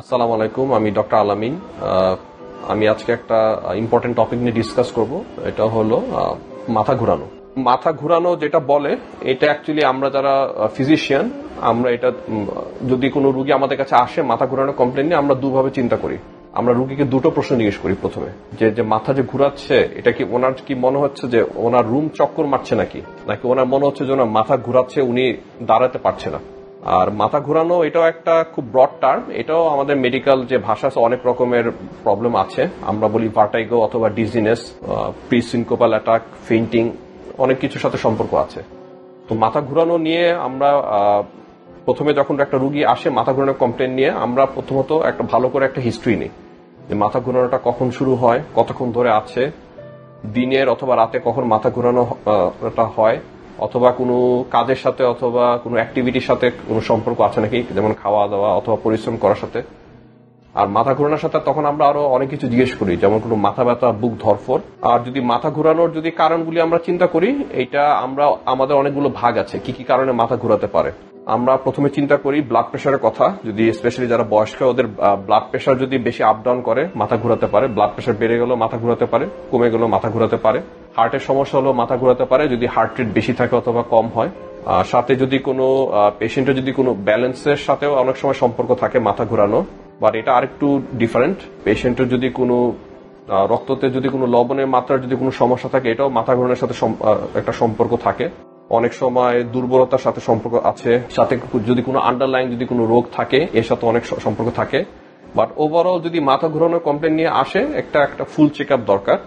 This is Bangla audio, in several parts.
আসসালামু আলাইকুম, আমি ডক্টর আলামিন। আমি আজকে একটা ইম্পর্টেন্ট টপিক নিয়ে ডিসকাস করব। এটা হলো মাথা ঘুরানো। মাথা ঘুরানো যেটা বলে, এটা অ্যাকচুয়ালি আমরা যারা ফিজিশিয়ান আমরা এটা যদি কোনো রুগী আমাদের কাছে আসে মাথা ঘুরানো কমপ্লেন নিয়ে, আমরা দুভাবে চিন্তা করি। আমরা রুগীকে দুটো প্রশ্ন জিজ্ঞেস করি প্রথমে। যে যে মাথা যে ঘুরাচ্ছে, এটা কি ওনার কি মনে হচ্ছে যে ওনার রুম চক্কর মারছে নাকি? নাকি ওনার মনে হচ্ছে যে ওনার মাথা ঘুরাচ্ছে, উনি দাঁড়াতে পারছে না? আর মাথা ঘোরানো, এটাও একটা খুব ব্রড টার্ম এটাও আমাদের মেডিকেল যে ভাষা আছে, অনেক রকমের প্রবলেম আছে। আমরা বলি ভার্টাইগো অথবা ডিজিনেস প্রিসিনকোপাল অ্যাটাক ফেন্টিং অনেক কিছুর সাথে সম্পর্ক আছে। তো মাথা ঘোরানো নিয়ে আমরা প্রথমে যখন একটা রুগী আসে, মাথা ঘোরানোর কমপ্লেন নিয়ে আমরা প্রথমত একটা ভালো করে একটা হিস্ট্রি নিই। যে মাথা ঘুরানোটা কখন শুরু হয়, কতক্ষণ ধরে আছে, দিনের অথবা রাতে কখন মাথা ঘোরানো টা হয়, অথবা কোনো কাজের সাথে অথবা কোনো অ্যাক্টিভিটির সাথে কোনো সম্পর্ক আছে নাকি? যেমন খাওয়া দাওয়া অথবা পরিশ্রম করার সাথে। আর মাথা ঘোরানোর সাথে তখন আমরা আরও অনেক কিছু জিজ্ঞেস করি, যেমন কোনো মাথা ব্যথা, বুক ধরফর। আর যদি মাথা ঘোরানোর যদি কারণগুলি আমরা চিন্তা করি এটা আমরা, আমাদের অনেকগুলো ভাগ আছে, কি কি কারণে মাথা ঘোরাতে পারে। আমরা প্রথমে চিন্তা করি ব্লাড প্রেশারের কথা, যদি স্পেশালি যারা বয়স্ক, ওদের ব্লাড প্রেশার যদি বেশি আপ ডাউন করে, মাথা ঘোরাতে পারে। ব্লাড প্রেশার বেড়ে গেলেও মাথা ঘোরাতে পারে, কমে গেলেও মাথা ঘোরাতে পারে। হার্টের সমস্যা হলেও মাথা ঘোরাতে পারে, যদি হার্ট রেট বেশি থাকে অথবা কম হয়। সাথে যদি কোনো পেশেন্টের যদি কোনো ব্যালেন্সের সাথেও অনেক সময় সম্পর্ক থাকে মাথা ঘোরানো বাট এটা আরেকটু ডিফারেন্ট পেশেন্টের যদি কোনো রক্ততে যদি কোনো লবণের মাত্রার যদি কোনো সমস্যা থাকে এটাও মাথা ঘোরানোর সাথে একটা সম্পর্ক থাকে। অনেক সময় দুর্বলতার সাথে সম্পর্ক আছে সাথে যদি কোনো আন্ডারলাইন যদি কোনো রোগ থাকে এর সাথে অনেক সম্পর্ক থাকে। বাট ওভারঅল যদি মাথা ঘোরানোর কমপ্লেন নিয়ে আসে একটা একটা ফুল চেক দরকার।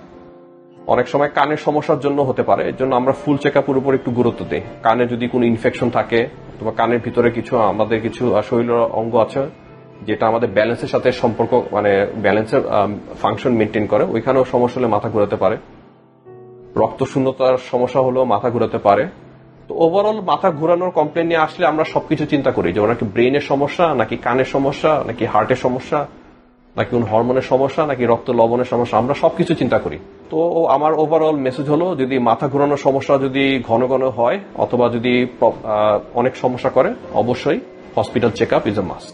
অনেক সময় কানের সমস্যার জন্য হতে পারে এর জন্য আমরা ফুল চেক আপের উপর একটু গুরুত্ব দিই। কানে যদি কোনো ইনফেকশন থাকে অথবা কানের ভিতরে কিছু আমাদের কিছু আহ, শরীরের অঙ্গ আছে যেটা আমাদের ব্যালেন্সের সাথে সম্পর্ক মানে ব্যালেন্সের ফাংশন মেনটেন করে, ওইখানেও সমস্যা হলে মাথা ঘোরাতে পারে। রক্ত শূন্যতার সমস্যা হলেও মাথা ঘোরাতে পারে। তো ওভারঅল মাথা ঘোরানোর কমপ্লেন নিয়ে আসলে আমরা সবকিছু চিন্তা করি যে ওনার কি ব্রেনের সমস্যা, নাকি কানের সমস্যা, নাকি হার্টের সমস্যা, নাকি কোন হরমোনের সমস্যা, নাকি রক্ত লবণের সমস্যা, আমরা সবকিছু চিন্তা করি। তো আমার ওভারঅল মেসেজ হলো, যদি মাথা ঘোরানোর সমস্যা যদি ঘন ঘন হয়, অথবা যদি অনেক সমস্যা করে, অবশ্যই hospital check up is a must